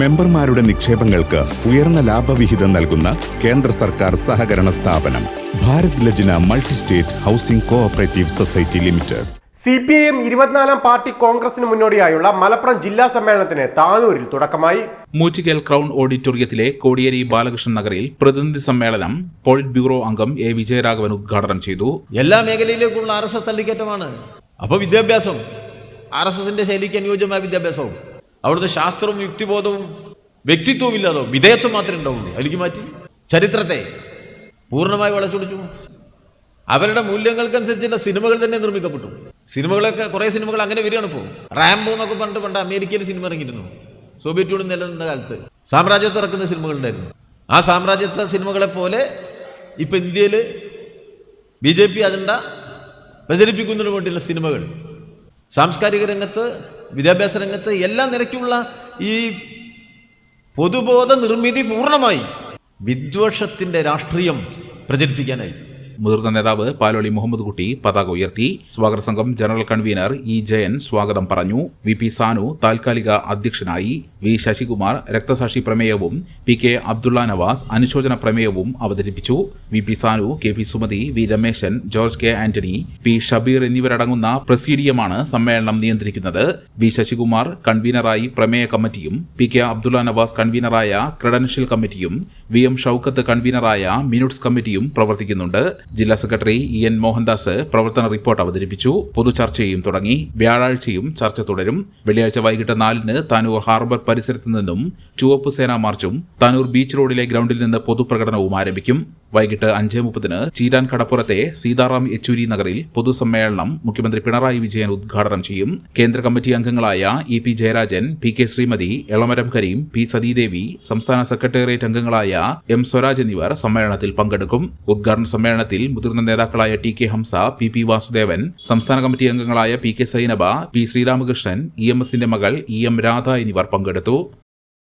മെമ്പർമാരുടെ നിക്ഷേപങ്ങൾക്ക് ഉയർന്ന ലാഭവിഹിതം നൽകുന്ന കേന്ദ്ര സർക്കാർ സഹകരണ സ്ഥാപനം Bharat Lajna multi state housing cooperative society limited. C P I M ഇരുപത്തിനാലാം പാർട്ടി കോൺഗ്രസിന് മുന്നോടിയായുള്ള മലപ്പുറം ജില്ലാ സമ്മേളനത്തിന് താനൂരിൽ തുടക്കമായി. മൂച്ചിക്കൽ ക്രൗൺ ഓഡിറ്റോറിയത്തിലെ കോടിയേരി ബാലകൃഷ്ണൻ നഗറിൽ പ്രതിനിധി സമ്മേളനം പോളിറ്റ് ബ്യൂറോ അംഗം എ വിജയരാഘവൻ ഉദ്ഘാടനം ചെയ്തു. എല്ലാ മേഖലയിലേക്കുള്ള ആർ എസ് എസ് തള്ളിക്കയറ്റമാണ് അപ്പോൾ വിദ്യാഭ്യാസം ആർ എസ് എസിന്റെ ശൈലിക്ക് അനുയോജ്യമായ വിദ്യാഭ്യാസവും. അവിടുത്തെ ശാസ്ത്രവും യുക്തിബോധവും വ്യക്തിത്വവും ഇല്ലാതോ വിധേയത്വം മാത്രമേ ഉണ്ടാവുള്ളൂ. അതിലേക്ക് മാറ്റി. ചരിത്രത്തെ പൂർണമായി വളച്ചൊടിച്ചു. അവരുടെ മൂല്യങ്ങൾക്കനുസരിച്ചുള്ള സിനിമകൾ തന്നെ നിർമ്മിക്കപ്പെട്ടു. സിനിമകളൊക്കെ കുറേ സിനിമകൾ അങ്ങനെ വരികയാണ് ഇപ്പോൾ. റാംബോ എന്നൊക്കെ പറഞ്ഞിട്ട് പണ്ട് അമേരിക്കയിൽ സിനിമ ഇറങ്ങിയിരുന്നു. സോവിയറ്റ് യൂണിയൻ നിലനിന്ന കാലത്ത് സാമ്രാജ്യത്തെ ഇറക്കുന്ന സിനിമകളുണ്ടായിരുന്നു ആ സാമ്രാജ്യത്തെ സിനിമകളെ പോലെ ഇപ്പൊ ഇന്ത്യയിൽ ബി ജെ പി അജണ്ട പ്രചരിപ്പിക്കുന്നതിന് വേണ്ടിയുള്ള സിനിമകൾ. സാംസ്കാരിക രംഗത്ത് വിദ്യാഭ്യാസ രംഗത്ത് എല്ലാ നിലയ്ക്കുള്ള ഈ പൊതുബോധ നിർമ്മിതി പൂർണമായി വിദ്വേഷത്തിന്റെ രാഷ്ട്രീയം പ്രചരിപ്പിക്കാനായി. മുതിർന്ന നേതാവ് പാലോളി മുഹമ്മദ് കുട്ടി പതാക ഉയർത്തി. സ്വാഗത സംഘം ജനറൽ കൺവീനർ ഇ ജയൻ സ്വാഗതം പറഞ്ഞു. വി പി സാനു താൽക്കാലിക അധ്യക്ഷനായി. വി ശശികുമാർ രക്തസാക്ഷി പ്രമേയവും പി കെ അബ്ദുള്ള നവാസ് അനുശോചന പ്രമേയവും അവതരിപ്പിച്ചു. V P Sanu K P Sumathi V Rameshan George K Antony P Shabeer എന്നിവരടങ്ങുന്ന പ്രസീഡിയമാണ് സമ്മേളനം നിയന്ത്രിക്കുന്നത്. വി ശശികുമാർ കൺവീനറായി പ്രമേയ കമ്മിറ്റിയും പി കെ അബ്ദുള്ള നവാസ് കൺവീനറായ ക്രെഡൻഷ്യൽ കമ്മിറ്റിയും വി എം ഷൌക്കത്ത് കൺവീനറായ മിനുട്സ് കമ്മിറ്റിയും പ്രവർത്തിക്കുന്നുണ്ട്. ജില്ലാ സെക്രട്ടറി ഇ എൻ മോഹൻദാസ് പ്രവർത്തന റിപ്പോർട്ട് അവതരിപ്പിച്ചു. പൊതുചർച്ചയും തുടങ്ങി. വ്യാഴാഴ്ചയും ചർച്ച തുടരും. വെള്ളിയാഴ്ച വൈകിട്ട് നാലിന് താനൂർ ഹാർബർ പരിസരത്ത് നിന്നും ചുവപ്പ് സേനാ മാർച്ചും താനൂർ ബീച്ച് റോഡിലെ ഗ്രൗണ്ടിൽ നിന്ന് പൊതുപ്രകടനവും ആരംഭിക്കും. വൈകിട്ട് അഞ്ച് മുപ്പതിന് ചീരാൻ കടപ്പുറത്തെ സീതാറാം യെച്ചൂരി നഗറിൽ പൊതുസമ്മേളനം മുഖ്യമന്ത്രി പിണറായി വിജയൻ ഉദ്ഘാടനം ചെയ്യും. കേന്ദ്ര കമ്മിറ്റി അംഗങ്ങളായ E P Jayarajan P K Sreemathi Elamaram Kareem P Sathidevi സംസ്ഥാന സെക്രട്ടേറിയറ്റ് അംഗങ്ങളായ എം സ്വരാജ് എന്നിവർ സമ്മേളനത്തിൽ പങ്കെടുക്കും. ഉദ്ഘാടന സമ്മേളനത്തിൽ മുതിർന്ന നേതാക്കളായ T K Hamsa P P Vasudevan സംസ്ഥാന കമ്മിറ്റി അംഗങ്ങളായ P K Zainaba P Sreeramakrishnan E M എസിന്റെ മകൾ ഇ എം രാധ എന്നിവർ പങ്കെടുത്തു.